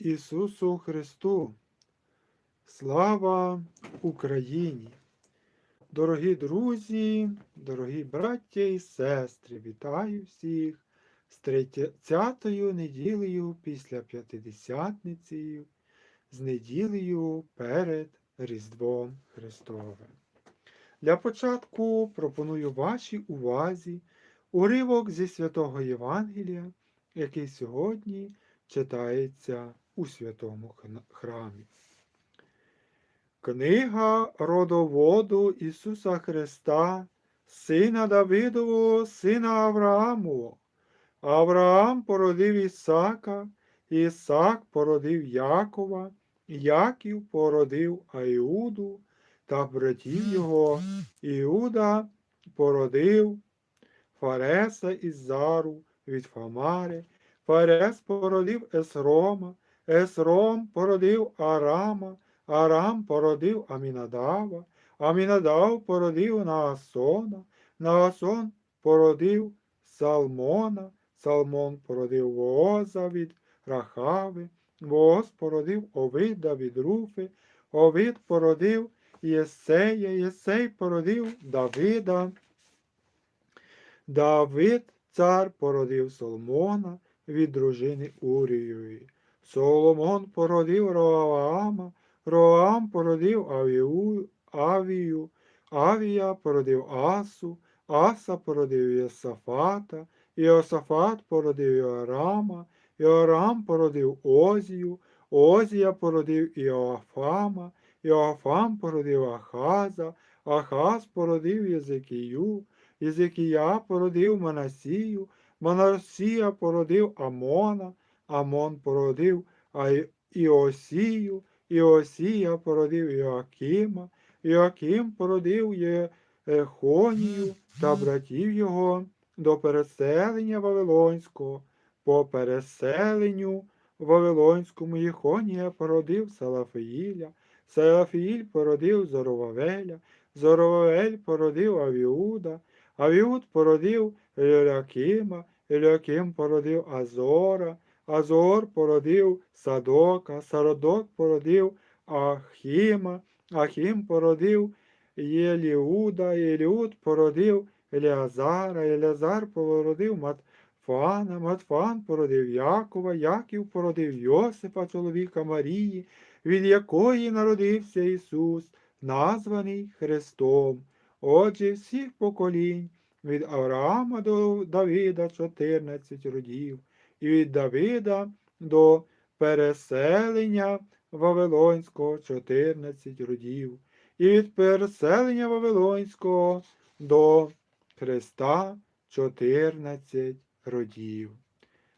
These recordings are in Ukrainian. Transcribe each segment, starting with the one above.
Ісусу Христу! Слава Україні! Дорогі друзі, дорогі браття і сестри, вітаю всіх з 30-ю неділею після П'ятидесятниці, з неділею перед Різдвом Христовим. Для початку пропоную вашій увазі уривок зі святого Євангелія, який сьогодні читається у святому храмі. Книга родоводу Ісуса Христа, сина Давидового, сина Аврааму. Авраам породив Ісака, Ісак породив Якова, Яків породив Аіуду та братів його. Іуда породив Фареса із Зару від Фамари, Фарес породив Есрома, Есром породив Арама, Арам породив Амінадава, Амінадав породив Наасона, Наасон породив Салмона, Салмон породив Вооза від Рахави, Вооз породив Овида від Руфи, Овид породив Єсея, Єсей породив Давида. Давид цар породив Соломона від дружини Урієвої. Соломон породив Роаама, Роам породив Авію, Авію, Авія породив Асу, Аса породив Єсафата, Іосафат породив Іорама, Іорам породив Озію, Озія породив Іоафама, Іоафам породив Ахаза, Ахаз породив Єзикію, Єзикія породив Манасію, Манасія породив Амона, Амон породив Іосію, Іосія породив Іоакима, Іоаким породив Єхонію та братів його до переселення Вавилонського. По переселенню Вавилонському Єхонія породив Салафіїля, Салафіїль породив Зоровавеля, Зоровавель породив Авіуда, Авіуд породив Еліакима, Еліаким породив Азора, Азор породив Садока, Садок породив Ахіма, Ахім породив Єліуда, Єліуд породив Еліазара, Еліазар породив Матфана, Матфан породив Якова, Яків породив Йосипа, чоловіка Марії, від якої народився Ісус, названий Христом. Отже, всіх поколінь від Авраама до Давида 14 родів, і від Давида до переселення Вавилонського 14 родів, і від переселення Вавилонського до Христа 14 родів.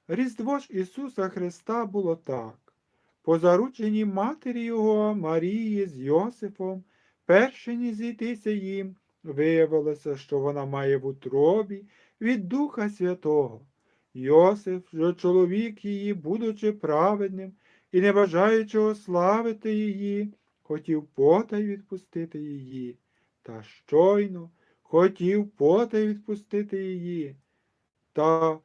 Різдво ж Ісуса Христа було так. По зарученні матері Його Марії з Йосифом, перше ні зійтися їм, виявилося, що вона має в утробі від Духа Святого. Йосиф, що чоловік її, будучи праведним і не бажаючи ославити її, хотів потай відпустити її, та щойно хотів потай відпустити її, та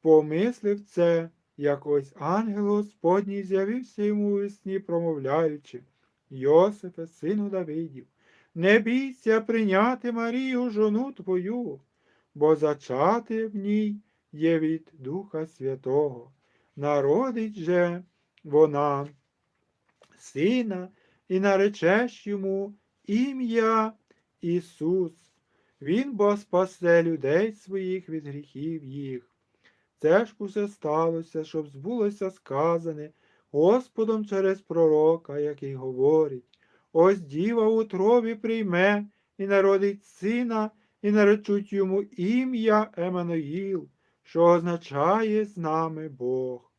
помислив це, як ось ангел Господній з'явився йому у сні, промовляючи Йосифе, сину Давидів, не бійся прийняти Марію, жону твою, бо зачати в ній є від Духа Святого. Народить же вона сина і наречеш йому ім'я Ісус. Він бо спасе людей своїх від гріхів їх. Це ж усе сталося, щоб збулося сказане Господом через пророка, який говорить Ось діва у утробі прийме і народить сина, і наречуть йому ім'я Еммануїл, що означає з нами Бог.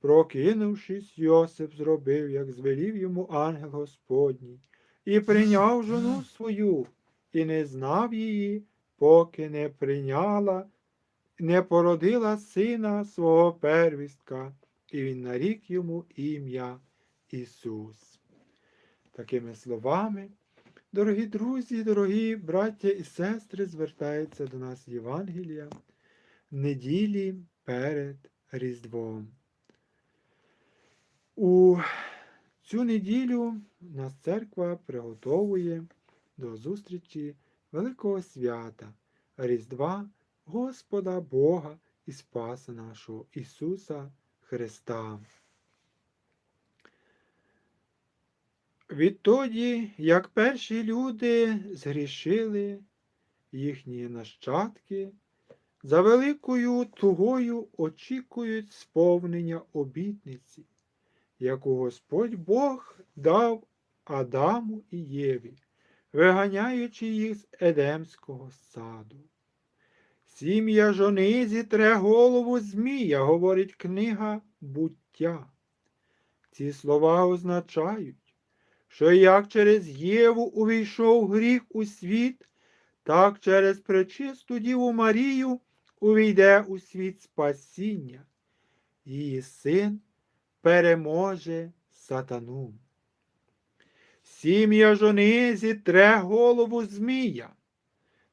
Прокинувшись, Йосип зробив, як звелів йому ангел Господній, і прийняв жону свою, і не знав її, поки не прийняла, не породила сина свого первістка, і він нарік йому ім'я Ісус. Такими словами, дорогі друзі, дорогі браття і сестри, звертається до нас Євангелія неділі перед Різдвом. У цю неділю нас церква приготовує до зустрічі Великого свята, Різдва Господа Бога і Спаса нашого Ісуса Христа. Відтоді, як перші люди згрішили їхні нащадки, за великою тугою очікують сповнення обітниці, яку Господь Бог дав Адаму і Єві, виганяючи їх з Едемського саду. Сім'я жони зітре голову Змія, говорить книга буття. Ці слова означають, що як через Єву увійшов гріх у світ, так через пречисту Діву Марію увійде у світ спасіння. Її син переможе сатану. Сім'я жони зітре голову Змія.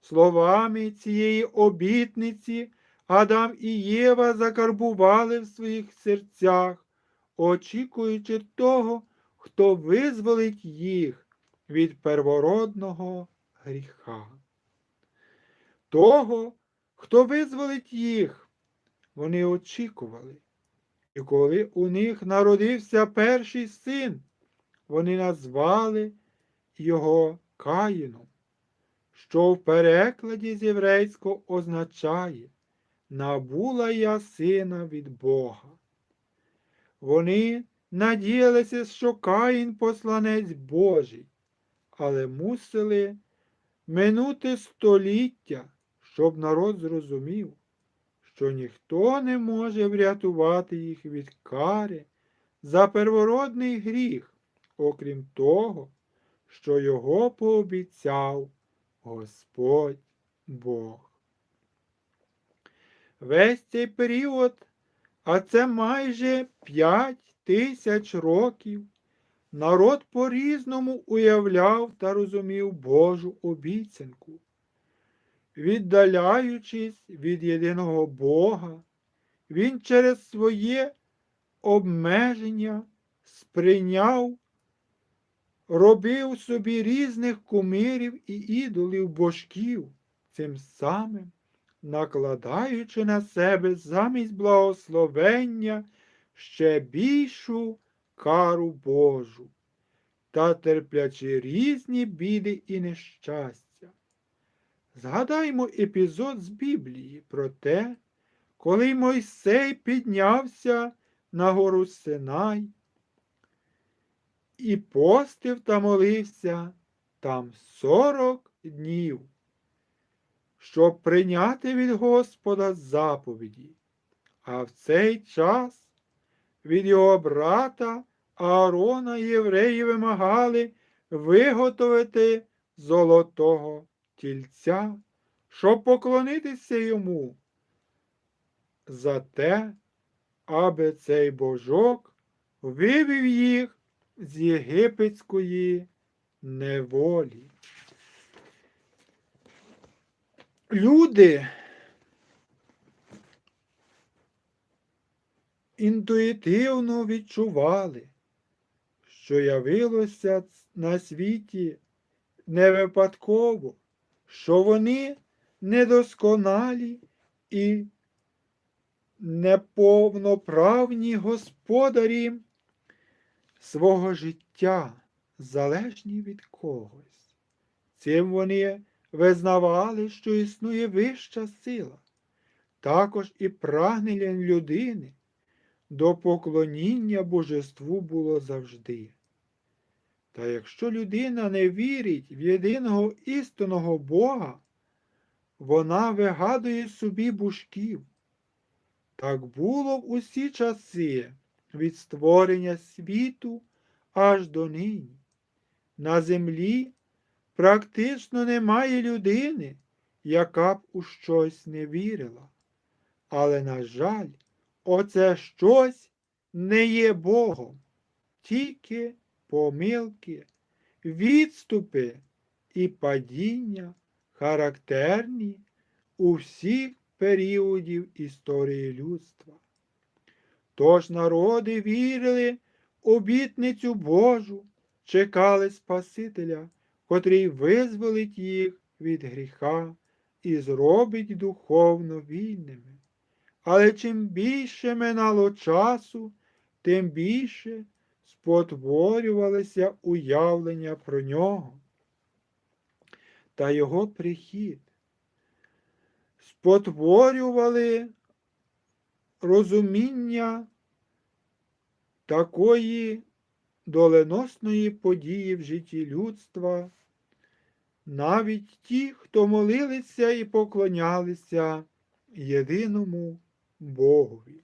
Словами цієї обітниці Адам і Єва закарбували в своїх серцях, очікуючи того, хто визволить їх від первородного гріха. Того, хто визволить їх, вони очікували. І коли у них народився перший син, вони назвали його Каїном що в перекладі з єврейського означає набула я сина від Бога. Вони надіялися, що Каїн посланець Божий, але мусили минути століття, щоб народ зрозумів, що ніхто не може врятувати їх від кари за первородний гріх, окрім того, що його пообіцяв Господь Бог. Весь цей період, а це майже п'ять тисяч років, народ по-різному уявляв та розумів Божу обіцянку, віддаляючись від єдиного Бога, він через своє обмеження сприйняв робив собі різних кумирів і ідолів божків, цим самим накладаючи на себе замість благословення ще більшу кару Божу та терплячи різні біди і нещастя. Згадаймо епізод з Біблії про те, коли Мойсей піднявся на гору Синай і постив та молився там сорок днів, щоб прийняти від Господа заповіді, а в цей час від його брата Аарона євреї вимагали виготовити золотого тільця, щоб поклонитися йому за те, аби цей божок вивів їх з єгипетської неволі. Люди інтуїтивно відчували, що явилося на світі не випадково, що вони недосконалі і неповноправні господарі свого життя залежні від когось. Цим вони визнавали, що існує вища сила, також і прагнення людини до поклоніння божеству було завжди. Та якщо людина не вірить в єдиного істинного Бога, вона вигадує собі божків. Так було в усі часи від створення світу аж до нині. На землі практично немає людини, яка б у щось не вірила. Але, на жаль, оце щось не є Богом, тільки помилки, відступи і падіння характерні у всіх періодів історії людства. Тож народи вірили обітницю Божу, чекали Спасителя, котрий визволить їх від гріха і зробить духовно вільними. Але чим більше минало часу, тим більше спотворювалися уявлення про нього та його прихід. Спотворювали розуміння такої доленосної події в житті людства, навіть ті, хто молилися і поклонялися єдиному Богові,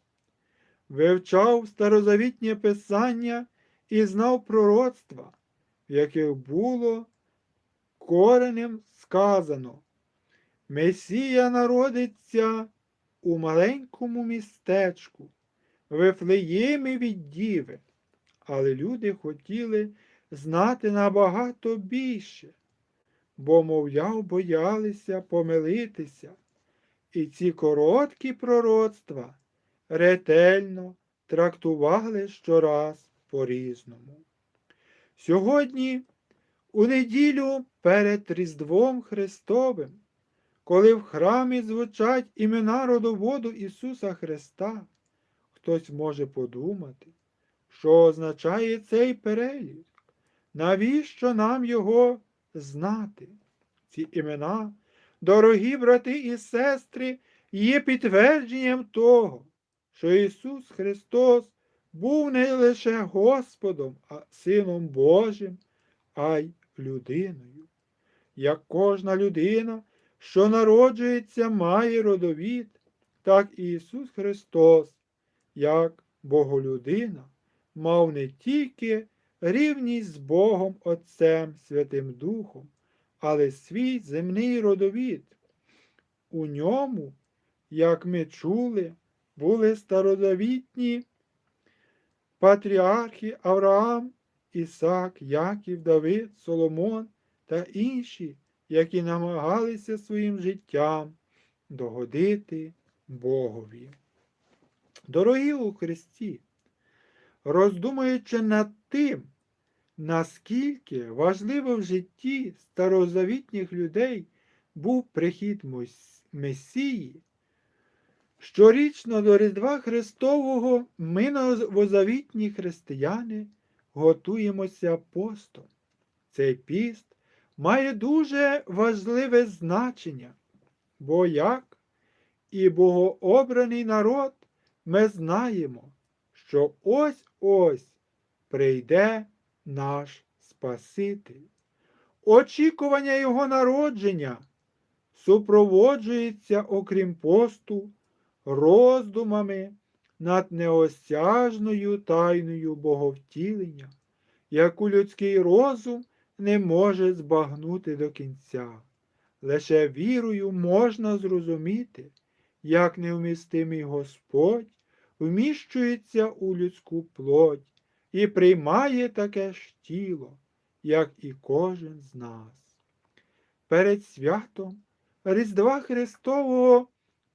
вивчав старозавітнє Писання і знав пророцтва, в яких було коренем сказано, Месія народиться у маленькому містечку, Вифлеємі від Діви, але люди хотіли знати набагато більше, бо, мовляв, боялися помилитися. І ці короткі пророцтва ретельно трактували щораз по-різному. Сьогодні, у неділю перед Різдвом Христовим, коли в храмі звучать імена родоводу Ісуса Христа, хтось може подумати, що означає цей перелік, навіщо нам його знати? Ці імена, дорогі брати і сестри, є підтвердженням того, що Ісус Христос був не лише Господом, а Сином Божим, а й людиною. Як кожна людина, що народжується, має родовід, так і Ісус Христос, як Боголюдина, мав не тільки рівність з Богом Отцем Святим Духом, але свій земний родовід. У ньому, як ми чули, були старозавітні патріархи Авраам, Ісак, Яків, Давид, Соломон та інші, які намагалися своїм життям догодити Богові. Дорогі у Христі, роздумуючи над тим, наскільки важливо в житті старозавітніх людей був прихід Месії, щорічно до Різдва Христового ми новозавітні християни готуємося постом. Цей піст має дуже важливе значення, бо як і богообраний народ ми знаємо, що ось ось прийде наш Спаситель. Очікування Його народження супроводжується, окрім посту, роздумами над неосяжною тайною боговтілення, яку людський розум не може збагнути до кінця. Лише вірою можна зрозуміти, як невмістимий Господь вміщується у людську плоть і приймає таке ж тіло, як і кожен з нас. Перед святом Різдва Христового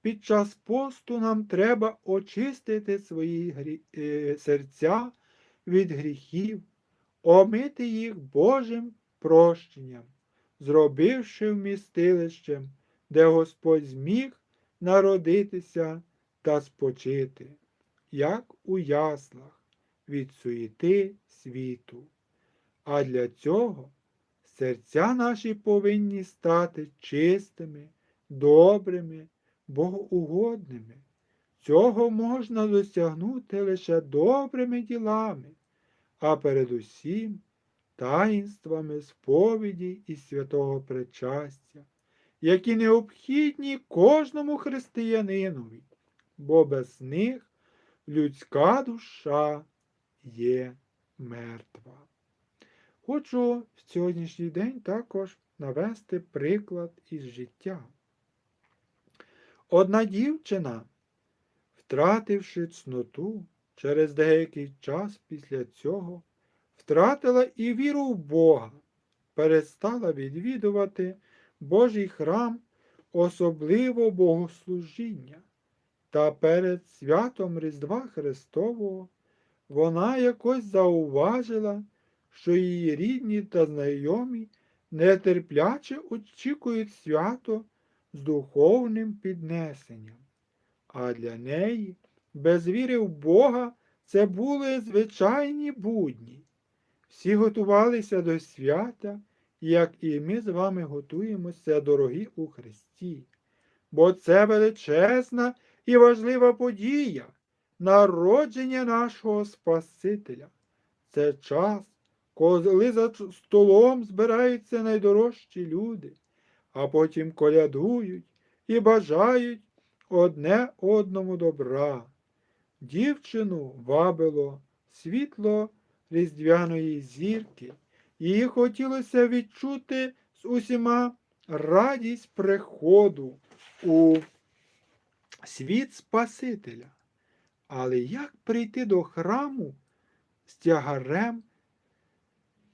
під час посту нам треба очистити свої е, серця від гріхів, омити їх Божим прощенням, зробивши вмістилищем, де Господь зміг народитися та спочити, як у яслах від суєти світу. А для цього серця наші повинні стати чистими, добрими, богоугодними. Цього можна досягнути лише добрими ділами, а передусім таїнствами сповіді і святого причастя, які необхідні кожному християнинові, бо без них людська душа є мертва. Хочу в сьогоднішній день також навести приклад із життя. Одна дівчина, втративши цноту, через деякий час після цього, втратила і віру в Бога, перестала відвідувати Божий храм, особливо богослужіння, та перед святом Різдва Христового вона якось зауважила, що її рідні та знайомі нетерпляче очікують свято з духовним піднесенням. А для неї, без віри в Бога, це були звичайні будні. Всі готувалися до свята, як і ми з вами готуємося, дорогі у Христі. Бо це величезна і важлива подія, народження нашого Спасителя. Це час, коли за столом збираються найдорожчі люди, а потім колядують і бажають одне одному добра. Дівчину вабило світло різдвяної зірки, їй хотілося відчути з усіма радість приходу у світ Спасителя. Але як прийти до храму з тягарем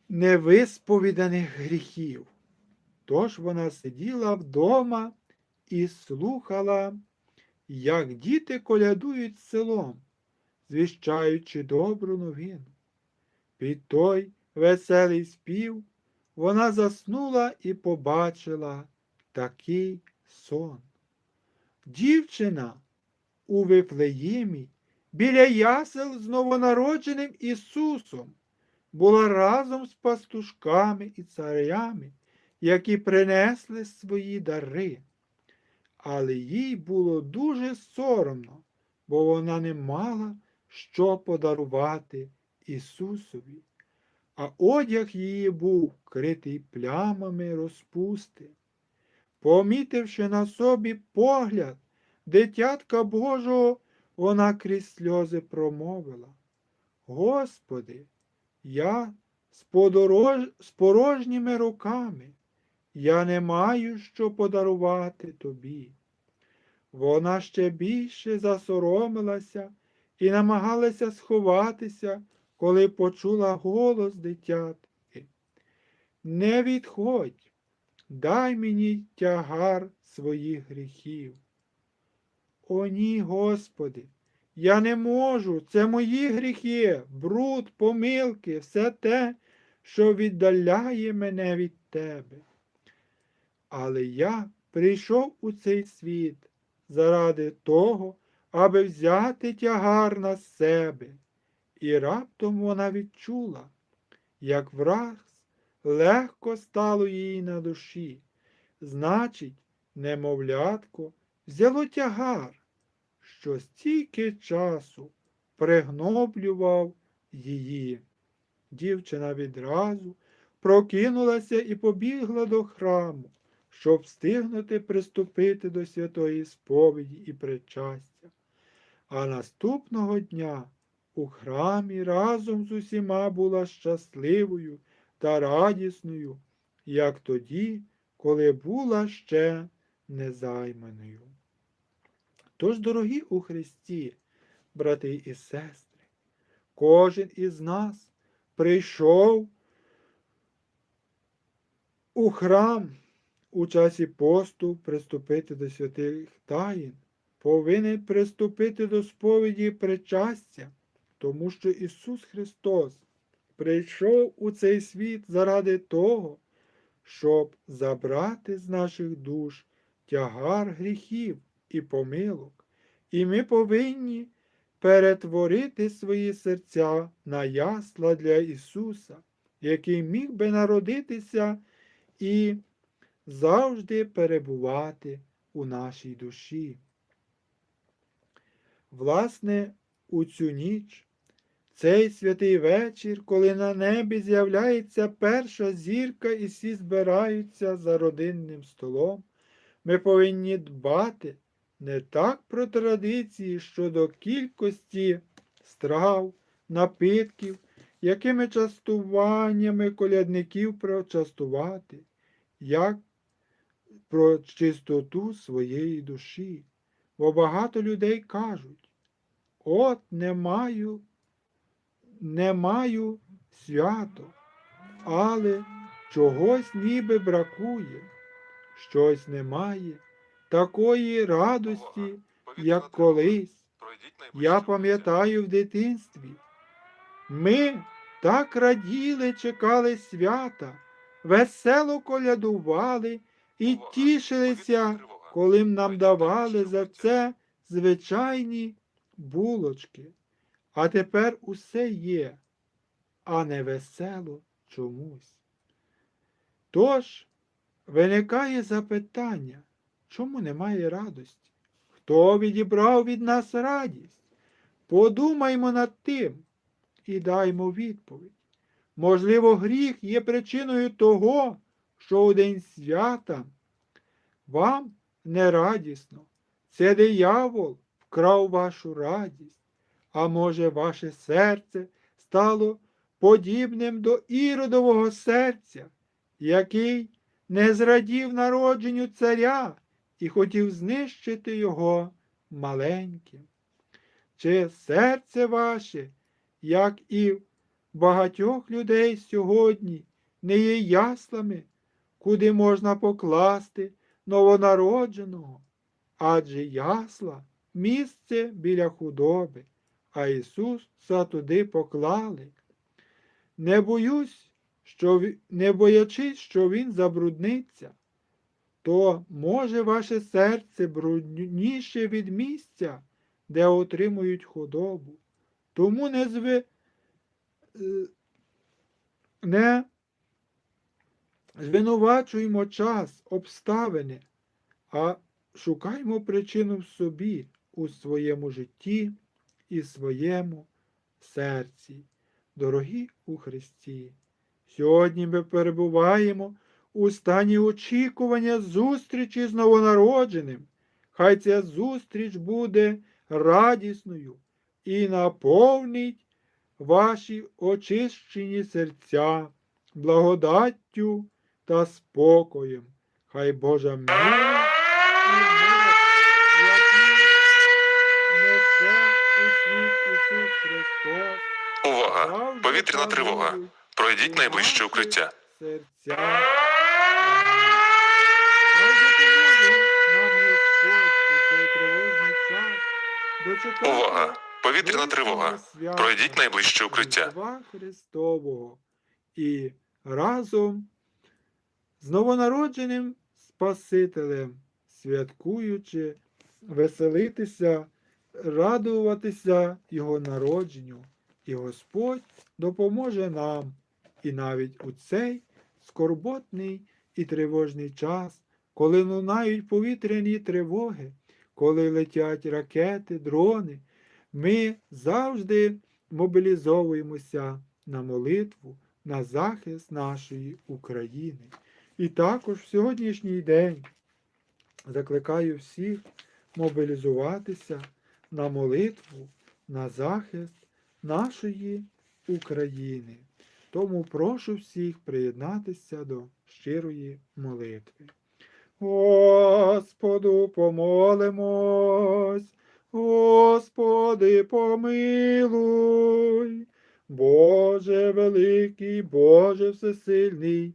невисповіданих гріхів? Тож вона сиділа вдома і слухала, як діти колядують селом, звіщаючи добру новину. Під той веселий спів вона заснула і побачила такий сон. Дівчина у Вифлеємі біля ясел з новонародженим Ісусом була разом з пастушками і царями, які принесли свої дари. Але їй було дуже соромно, бо вона не мала що подарувати Ісусові, а одяг її був вкритий плямами розпусти. Помітивши на собі погляд дитятка Божого, вона крізь сльози промовила. Господи, я з, подорож... з порожніми руками, я не маю що подарувати тобі. Вона ще більше засоромилася і намагалася сховатися, коли почула голос дитятки. Не відходь, дай мені тягар своїх гріхів. О, ні, Господи, я не можу, це мої гріхи, бруд, помилки, все те, що віддаляє мене від Тебе. Але я прийшов у цей світ заради того, аби взяти тягар на себе. І раптом вона відчула, як враз легко стало їй на душі. Значить, немовлятко взяло тягар, що стільки часу пригноблював її. Дівчина відразу прокинулася і побігла до храму, щоб встигнути приступити до святої сповіді і причастя. А наступного дня у храмі разом з усіма була щасливою та радісною, як тоді, коли була ще незайманою. Тож, дорогі у Христі, брати і сестри, кожен із нас прийшов у храм у часі посту приступити до святих таїн, повинен приступити до сповіді причастя, тому що Ісус Христос прийшов у цей світ заради того, щоб забрати з наших душ тягар гріхів і помилок, і ми повинні перетворити свої серця на ясла для Ісуса, який міг би народитися і завжди перебувати у нашій душі. Власне, у цю ніч, цей святий вечір, коли на небі з'являється перша зірка і всі збираються за родинним столом, ми повинні дбати не так про традиції щодо кількості страв, напитків, якими частуваннями колядників прочастувати, як про чистоту своєї душі. Бо багато людей кажуть, от не маю, не маю свято, але чогось ніби бракує, щось немає, такої радості, як колись. Я пам'ятаю в дитинстві, Ми так раділи, чекали свята, весело колядували і тішилися, коли б нам давали за це звичайні булочки. А тепер усе є, а не весело чомусь. Тож виникає запитання, чому немає радості? Хто відібрав від нас радість? Подумаймо над тим і даймо відповідь. Можливо, гріх є причиною того, що у день свята вам не радісно. Це диявол вкрав вашу радість, а може, ваше серце стало подібним до іродового серця, який не зрадів народженню царя і хотів знищити його маленьким. Чи серце ваше, як і в багатьох людей сьогодні, не є яслами, куди можна покласти новонародженого? Адже ясла місце біля худоби, а Ісуса туди поклали. Не боюсь, що не боячись, що Він забрудниться, то може ваше серце брудніше від місця, де отримують худобу. Тому не зви... е, не звинувачуємо час, обставини, а шукаймо причину в собі, у своєму житті і своєму серці. Дорогі у Христі, сьогодні ми перебуваємо у стані очікування зустрічі з новонародженим. Хай ця зустріч буде радісною і наповнить ваші очищені серця благодаттю та спокоєм. Хай Божа милість і мир, які несе у світ Ісус Христос. Увага! Повітряна тривога. Пройдіть найближче укриття. Серця. Увага! Повітряна тривога. Пройдіть найближче укриття. Христового і разом з новонародженим Спасителем, святкуючи, веселитися, радуватися Його народженню. І Господь допоможе нам і навіть у цей скорботний і тривожний час, коли лунають повітряні тривоги, коли летять ракети, дрони, ми завжди мобілізовуємося на молитву, на захист нашої України. І також в сьогоднішній день закликаю всіх мобілізуватися на молитву, на захист нашої України. Тому прошу всіх приєднатися до щирої молитви. Господу помолимось, Господи помилуй, Боже великий, Боже всесильний,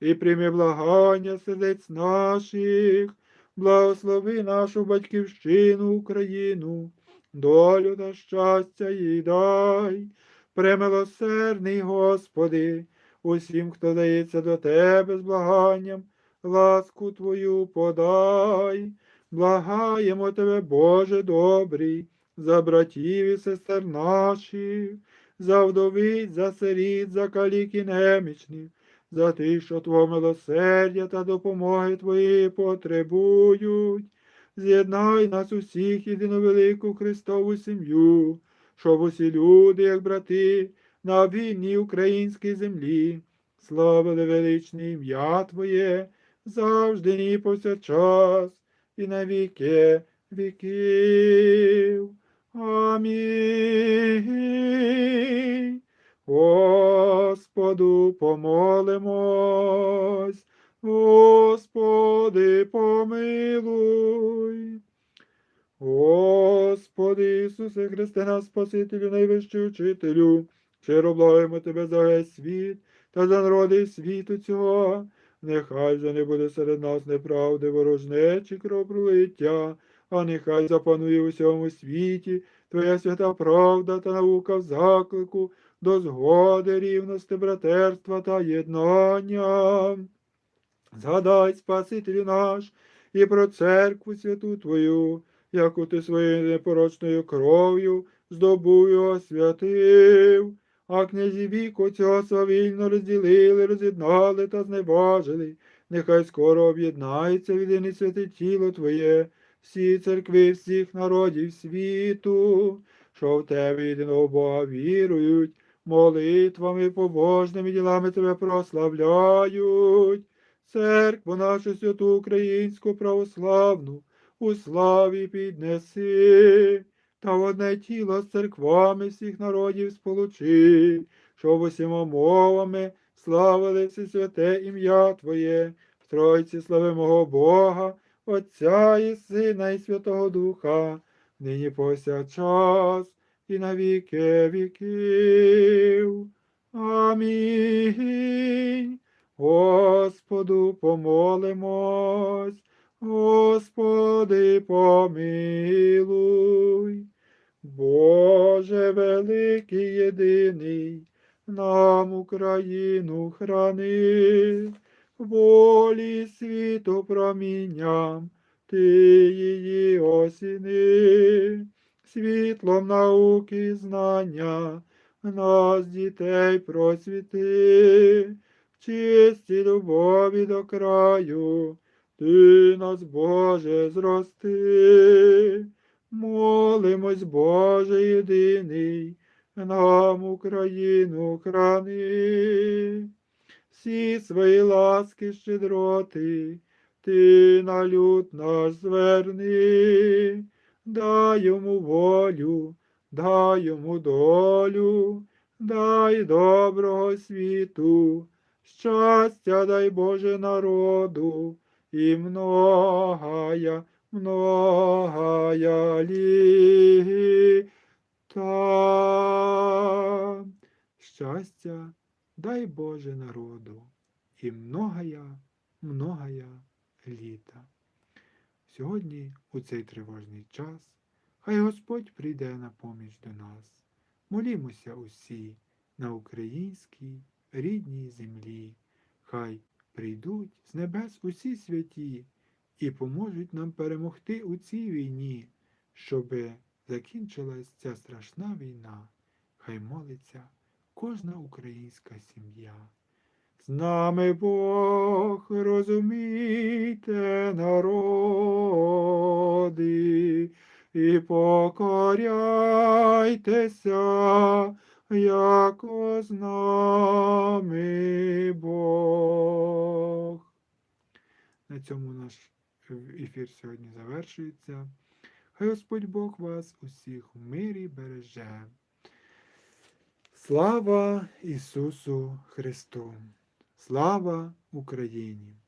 і прийми благання сердець наших, благослови нашу батьківщину Україну, долю та щастя їй дай. Премилосердний Господи, усім, хто дається до Тебе з благанням, ласку Твою подай, благаємо Тебе, Боже добрий, за братів і сестер наших, за вдовиць, за сиріт, за калік немічних, за тих, що Твого милосердя та допомоги Твої потребують. З'єднай нас усіх єдину велику Христову сім'ю, щоб усі люди, як брати, на вільній українській землі, славили величне ім'я Твоє, завжди ні повсякчас, і на віки віків. Амінь. Господу помолимось, Господи помилуй. Господи Ісусе Христе, наш Спасителю, найвищий учителю, щиро благаємо Тебе за весь світ та за народи світу цього. Нехай же не буде серед нас неправди, ворожнечі, кровопролиття, а нехай запанує у всьому світі Твоя свята правда та наука в заклику до згоди, рівності, братерства та єднання. Згадай, Спасителю наш, і про церкву святу Твою, яку ти своєю непорочною кров'ю здобув і освятив, а князі віку цього свавільно розділили, роз'єднали та зневажили. Нехай скоро об'єднається єдине святе тіло Твоє, всі церкви всіх народів світу, що в Тебе єдиного Бога вірують, молитвами побожними ділами Тебе прославляють. Церкву нашу святу українську православну у славі піднеси, та в одне тіло з церквами всіх народів сполучи, щоб усіма мовами славили все святе ім'я Твоє, в Тройці слави мого Бога, Отця і Сина, і Святого Духа, нині повсякчас і на віки віків. Амінь. Господу помолимось, Господи помилуй. Боже великий єдиний, нам Україну храни, волі світу промінням, ти її осіни, світлом науки знання, нас дітей просвіти, в чистій любові до краю, ти нас, Боже, зрости. Молимось, Боже єдиний, нам Україну храни, всі свої ласки щедроти, ти на люд наш зверни, дай йому волю, дай йому долю, дай доброго світу, щастя дай Боже народу, і многая многая літа. Щастя, дай Боже народу, і многая, многая літа. Сьогодні, у цей тривожний час, хай Господь прийде на поміч до нас. Молімося усі на українській рідній землі. Хай прийдуть з небес усі святі і поможуть нам перемогти у цій війні, щоби закінчилась ця страшна війна. Хай молиться кожна українська сім'я. З нами Бог, розумійте, народи, і покоряйтеся, яко з нами Бог. На цьому наш ефір сьогодні завершується. Хай Господь Бог вас усіх в мирі береже. Слава Ісусу Христу! Слава Україні!